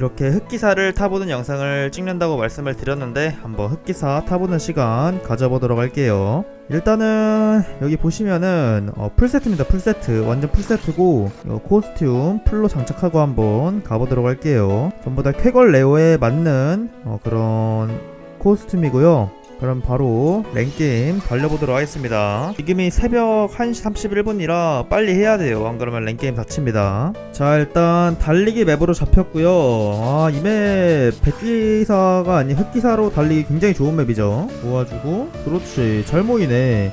이렇게 흑기사를 타보는 영상을 찍는다고 말씀을 드렸는데 한번 흑기사 타보는 시간 가져보도록 할게요. 일단은 여기 보시면은 어, 풀세트입니다 풀세트. 완전 풀세트고 어, 코스튬 풀로 장착하고 한번 가보도록 할게요. 전부 다 쾌걸 레오에 맞는 어, 그런 코스튬이고요 그럼 바로 랭게임 달려보도록 하겠습니다. 지금이 새벽 1시 31분이라 빨리 해야 돼요. 안 그러면 랭게임 다칩니다. 자 일단 달리기 맵으로 잡혔고요. 아 이 맵 백기사가 아닌 흑기사로 달리기 굉장히 좋은 맵이죠. 모아주고. 그렇지. 잘 모이네.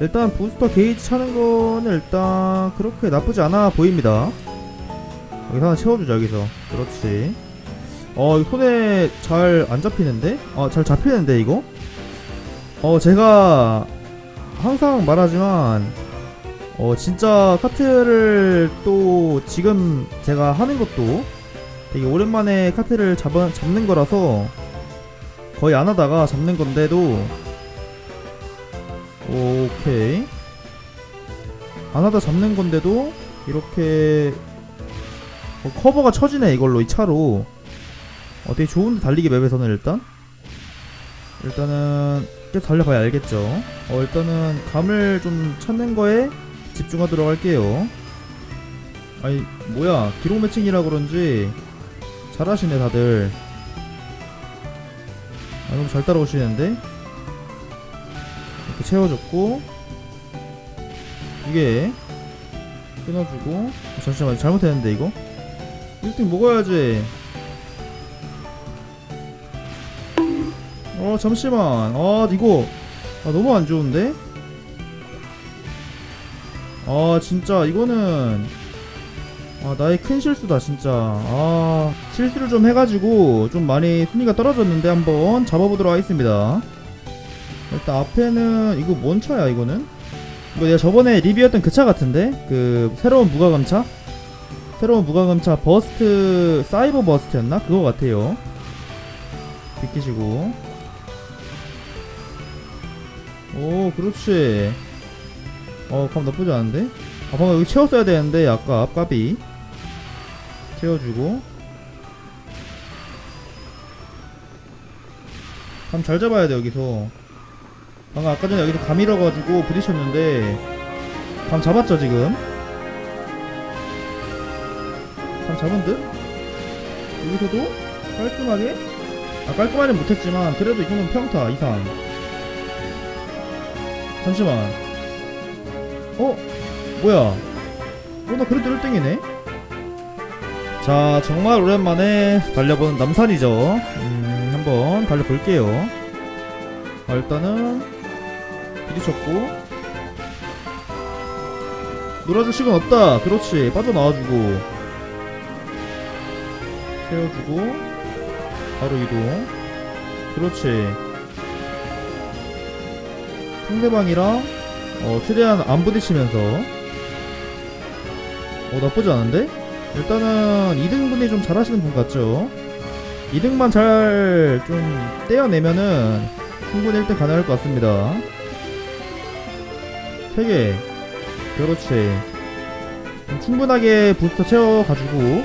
일단 부스터 게이지 차는 거는 일단 그렇게 나쁘지 않아 보입니다. 여기서 하나 채워주자 여기서. 그렇지. 어 손에 잘 안 잡히는데? 어잘 잡히는데 이거? 어 제가 항상 말하지만 어 진짜 카트를 또 지금 제가 하는 것도 되게 오랜만에 카트를 잡, 잡는 거라서 거의 안 하다가 잡는 건데도 오케이. 안 하다 잡는 건데도 이렇게 어, 커버가 쳐지네 이걸로 이 차로. 어 되게 좋은데 달리기 맵에서는 일단? 일단은 계속 달려봐야 알겠죠? 어 일단은 감을 좀 찾는 거에 집중하도록 할게요. 아니 뭐야 기록 매칭이라 그런지 잘하시네 다들. 아 너무 잘 따라오시는데? 이렇게 채워줬고 두개 끊어주고 어, 잠시만 잘못했는데 이거? 1등 먹어야지 어 잠시만. 아 이거 아, 너무 안 좋은데? 아 진짜 이거는 아 나의 큰 실수다 진짜. 아 실수를 좀 해가지고 좀 많이 순위가 떨어졌는데 한번 잡아보도록 하겠습니다. 일단 앞에는 이거 뭔 차야 이거는? 이거 내가 저번에 리뷰했던 그 차 같은데? 그 새로운 무과금차? 새로운 무과금차 버스트 사이버 버스트였나? 그거 같아요. 비키시고 오 그렇지. 어감 나쁘지 않은데? 아 방금 여기 채웠어야 되는데 아까 앞까비 채워주고. 감 잘 잡아야 돼 여기서. 방금 아까 전에 여기서 감 잃어가지고 부딪혔는데 감 잡았죠 지금? 감 잡은 듯? 여기서도 깔끔하게? 아 깔끔하진 못했지만 그래도 이 정도는 평타 이상 잠시만. 어? 뭐야? 어 나 그래도 1등이네? 자 정말 오랜만에 달려보는 남산이죠. 음 한번 달려볼게요. 아, 일단은 부딪혔고. 놀아줄 시간 없다. 그렇지. 빠져나와주고. 채워주고. 바로 이동. 그렇지 상대방이랑 어, 최대한 안 부딪히면서. 어 나쁘지 않은데? 일단은 2등분이 좀 잘하시는 분 같죠? 2등만 잘 좀 떼어내면은 충분히 1등 가능할 것 같습니다. 3개. 그렇지. 좀 충분하게 부스터 채워가지고.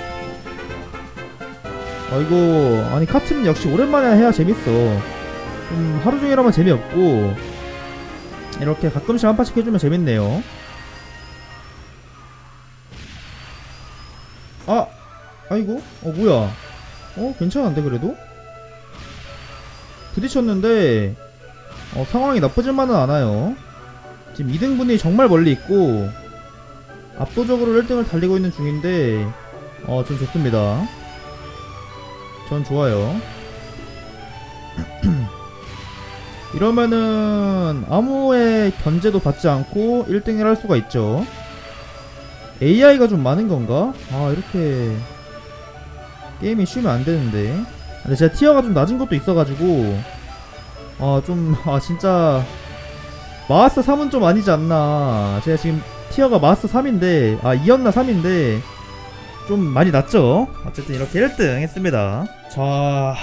아이고 아니 카트는 역시 오랜만에 해야 재밌어. 좀 하루 종일 하면 재미없고 이렇게 가끔씩 한 판씩 해주면 재밌네요. 아, 아이고, 어 뭐야? 어 괜찮은데 그래도? 부딪혔는데 어, 상황이 나쁘지만은 않아요. 지금 2등분이 정말 멀리 있고 압도적으로 1등을 달리고 있는 중인데 어, 전 좋습니다. 전 좋아요. 이러면은 아무의 견제도 받지 않고 1등을 할 수가 있죠. AI가 좀 많은 건가? 아 이렇게 게임이 쉬면 안 되는데. 근데 제가 티어가 좀 낮은 것도 있어가지고 아 좀아 진짜 마스터 3은 좀 아니지 않나. 제가 지금 티어가 마스터 3인데 아 2였나 3인데 좀 많이 낮죠. 어쨌든 이렇게 1등 했습니다. 자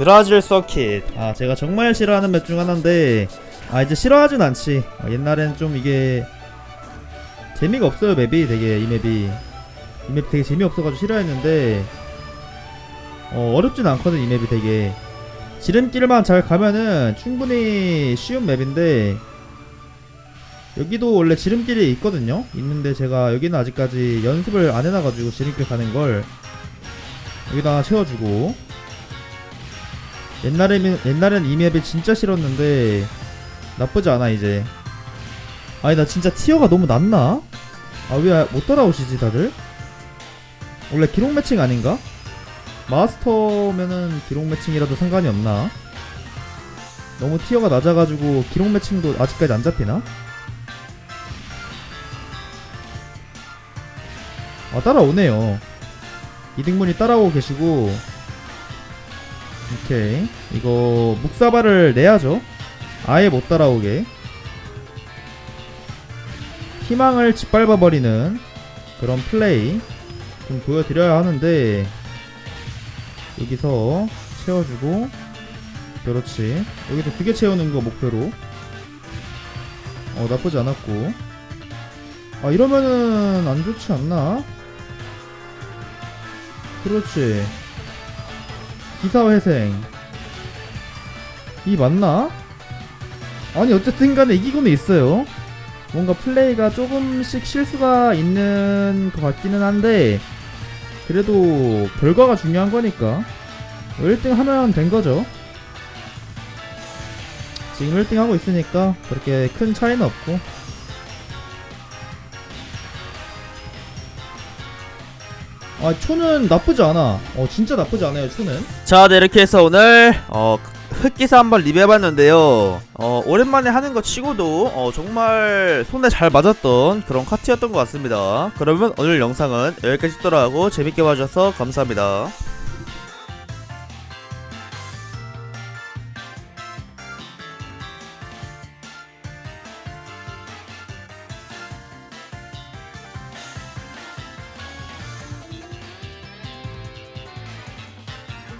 브라질 서킷. 아 제가 정말 싫어하는 맵 중 하나인데 아 이제 싫어하진 않지. 아, 옛날엔 좀 이게 재미가 없어요 맵이. 되게 이 맵이. 이 맵 되게 재미없어가지고 싫어했는데 어, 어렵진 않거든 이 맵이 되게. 지름길만 잘 가면은 충분히 쉬운 맵인데 여기도 원래 지름길이 있거든요? 있는데 제가 여기는 아직까지 연습을 안 해놔가지고 지름길 가는 걸 여기다 채워주고 옛날에는 옛날엔 이 맵이 진짜 싫었는데 나쁘지 않아 이제 아니 나 진짜 티어가 너무 낮나? 아 왜 못 따라오시지 다들? 원래 기록 매칭 아닌가? 마스터면은 기록 매칭이라도 상관이 없나? 너무 티어가 낮아가지고 기록 매칭도 아직까지 안 잡히나? 아 따라오네요 이등분이 따라오고 계시고 오케이. 이거 묵사발을 내야죠. 아예 못 따라오게. 희망을 짓밟아버리는 그런 플레이 좀 보여드려야 하는데 여기서 채워주고 그렇지. 여기서 두 개 채우는 거 목표로. 어 나쁘지 않았고. 아 이러면은 안 좋지 않나? 그렇지 기사회생. 이 맞나? 아니 어쨌든 간에 이기고는 있어요. 뭔가 플레이가 조금씩 실수가 있는 것 같기는 한데 그래도 결과가 중요한 거니까. 1등 하면 된 거죠. 지금 1등 하고 있으니까 그렇게 큰 차이는 없고 아 초는 나쁘지 않아 어 진짜 나쁘지 않아요 초는 자, 네, 이렇게 해서 오늘 어, 흑기사 한번 리뷰해봤는데요. 어, 오랜만에 하는 것 치고도 어, 정말 손에 잘 맞았던 그런 카트였던 것 같습니다. 그러면 오늘 영상은 여기까지 하고 재밌게 봐주셔서 감사합니다.